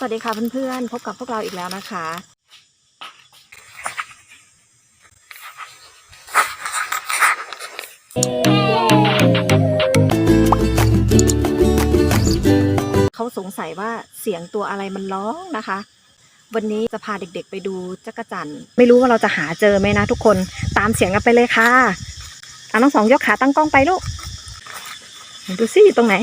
สวัสดีค่ะเพื่อนๆ พบกับพวกเราอีกแล้วนะคะ เขาสงสัยว่าเสียงตัวอะไรมันร้องนะคะ วันนี้จะพาเด็กๆไปดูจักรจันไม่รู้ว่าเราจะหาเจอไหมนะทุกคนตามเสียงกันไปเลยค่ะอะน้องสองยกขาตั้งกล้องไปลูกดูสิตรงไหน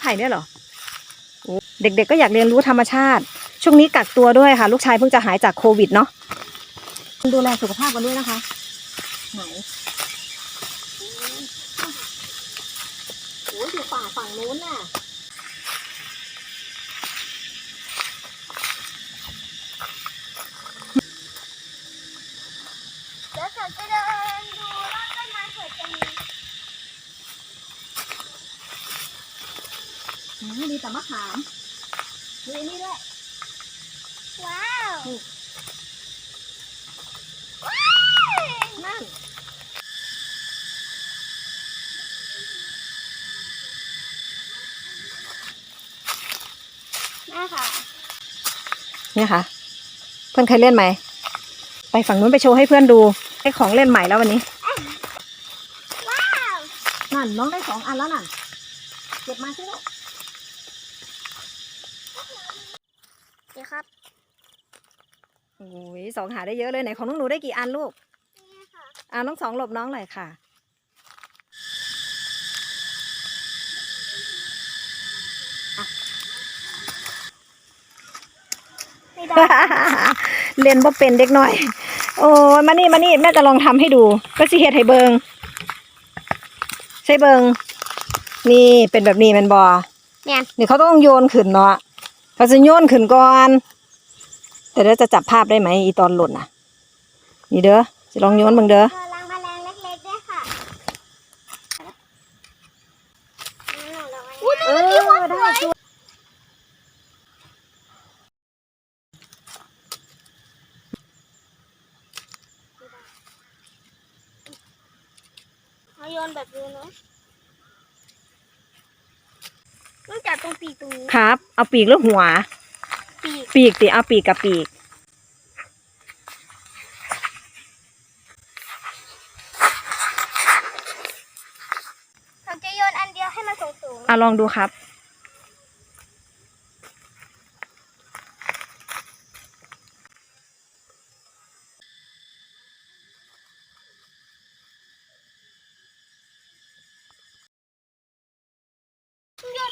ไผ่เนี่ยเหรอเด็กๆก็อยากเรียนรู้ธรรมชาติ ช่วงนี้กักตัวด้วยค่ะ ลูกชายเพิ่งจะหายจากโควิดเนาะดูแลสุขภาพกันด้วยนะคะไหนโอ้ยอยู่ป่าฝั่งนู้นน่ะ เดี๋ยวฉันจะเดินดูรอบต้นไม้เผื่อจะมี อืมมีแต่มะขามมีอันนี่ด้วย ว้าวนี่ว้าวนั่นแม่ค่ะ เนี่ยค่ะ เพื่อนเคยเล่นไหม ไปฝั่งนู้นไปโชว์ให้เพื่อนดูให้ของเล่นใหม่แล้ววันนี้ ว้าว นั่นน้องได้สองอันแล้วน่ะเก็บมาสิลูกเดี๋ ยวครับโอ้ยสองหาได้เยอะเลยไหนของน้องหนูได้กี่อันลูกนี่ค่ะอ่าน้องสองหลบน้องหน่อยค่ะ ไม่ได้ เล่นบ่เป็นเด็กหน่อย โอ้ยมานี่มานี่แม่จะลองทำให้ดู ก็สิเฮ็ดให้เบิงใช่เบิงนี่เป็นแบบนี้แมันบอเนี่ยนี่เขาต้องโยนขึ้นเนาะ เขาจะโยนขึ้นก่อน แต่เดี๋ยวจะจับภาพได้ไหมอีตอนหล่นน่ะ นี่เด้อจะลองโยนเบิงเด้อเจอรังแมลงเล็กๆด้วยค่ะอุ้ยเออได้เอาโยนแบบนี้เนาะต้อง จับตรงปีกตรงนี้ ครับ เอาปีกหรือหัว ปีกปีกติเอาปีกกับปีกเราจะโยนอันเดียวให้มันสูงอะลองดูครับ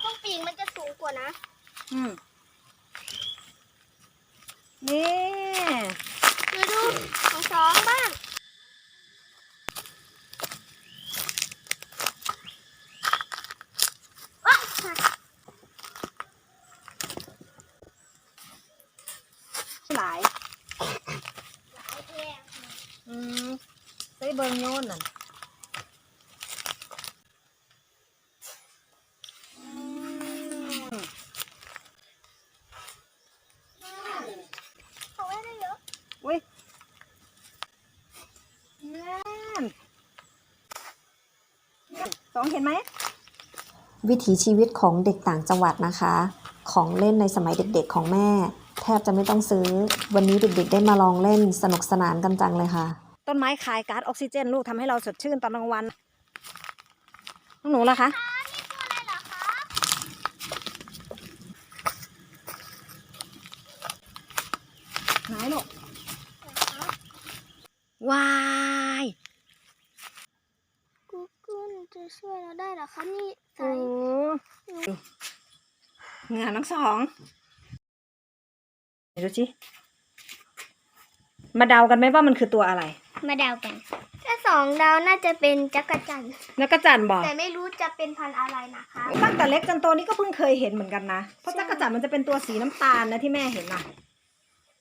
ตรงปีกมันจะสูงกว่านะ อืมนี่ดูดูของสองบ้างว้าวหลาย อืมใส่เบิงโยนน่ะ เขาไว้ได้เยอะ อุ้ยนั่น สองเห็นไหมวิถีชีวิตของเด็กต่างจังหวัดนะคะ ของเล่นในสมัยเด็กๆของแม่ แทบจะไม่ต้องซื้อ วันนี้เด็กๆได้มาลองเล่นสนุกสนานกันจังเลยค่ะ ต้นไม้คายก๊าซออกซิเจน ลูกทำให้เราสดชื่นตอนกลางวันน้องหนูล่ะคะ อะไรเหรอคะ ไหนลูกวาย กูเกิลจะช่วยเรา ได้เหรอคะนี่ใส่โอ้เหงื่อน้องสองไหนดูสิมาเดากันไหมว่ามันคือตัวอะไร มาเดากัน ถ้าสองดาวน่าจะเป็นจักรจันทร์จักรจันทร์บอกแต่ไม่รู้จะเป็นพันธุ์อะไรนะคะ ตั้งแต่เล็กจนโตนี่ก็เพิ่งเคยเห็นเหมือนกันนะเพราะจักรจันทร์มันจะเป็นตัวสีน้ำตาลนะที่แม่เห็นนะ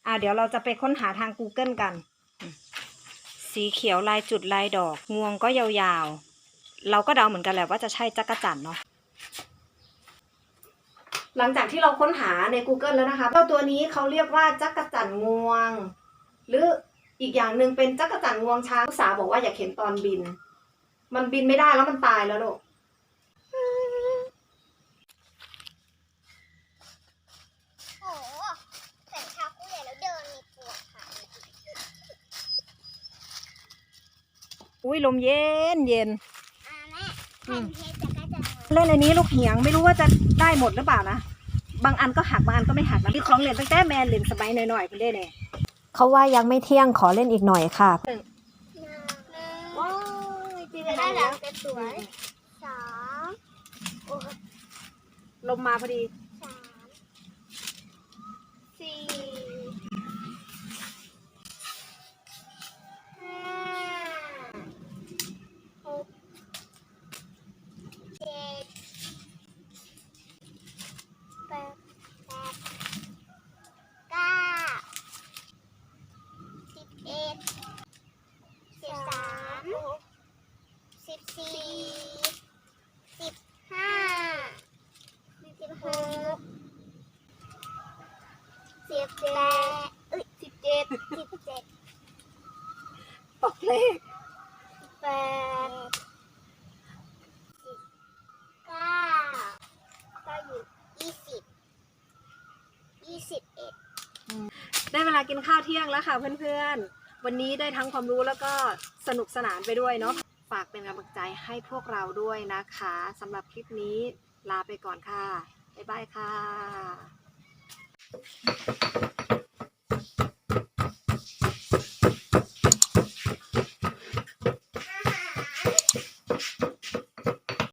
อ่าเดี๋ยวเราจะไปค้นหาทาง Google กัน สีเขียวลายจุดลายดอก งวงก็ยาวๆ เราก็เดาเหมือนกันแหละว่าจะใช่จักรจันทร์เนาะหลังจากที่เราค้นหาใน Google แล้วนะคะเจ้าตัวนี้เขาเรียกว่าจักรจันทร์งวง หรืออีกอย่างหนึ่งเป็นจักรจันทร์งวงช้างสาบอกว่าอยากเห็นตอนบิน มันบินไม่ได้แล้วมันตายแล้วลูกโอ้โหใส่เท้าคู่ใหญ่แล้วเดินมีปวดขาอุ้ยลมเย็นเย็นอ่าแม่แผ่น เล่นอันนี้ลูกเหียงไม่รู้ว่าจะได้หมดหรือเปล่านะบางอันก็หักบางอันก็ไม่หักนะมีของเหรียญตั้งแต่แมนเหรียญสมัยหน่อยๆคุณเล่นเนี่ยเขาว่ายังไม่เที่ยงขอเล่นอีกหน่อยค่ะหนึ่งว้าวจีนได้แล้วสวยสองโอ้ลมมาพอดี สามสี่ห้าหกเจ็ดแปดแปดเก้าสิบเอ็ดสิบสามสิบสี่สิบห้า สิบหกสิ บแปดเอ้ยสิบเจ็ดสิบเจ็ดบอกเลขสิบแปดสิบเก้าก็อยู่ยี่สิบยี่สิบเอ็ดได้เวลากินข้าวเที่ยงแล้วค่ะเพื่อนๆ วันนี้ได้ทั้งความรู้แล้วก็สนุกสนานไปด้วยเนาะ ฝากเป็นกำลังใจให้พวกเราด้วยนะคะสำหรับคลิปนี้ลาไปก่อนค่ะ บ๊ายบายค่ะ よし。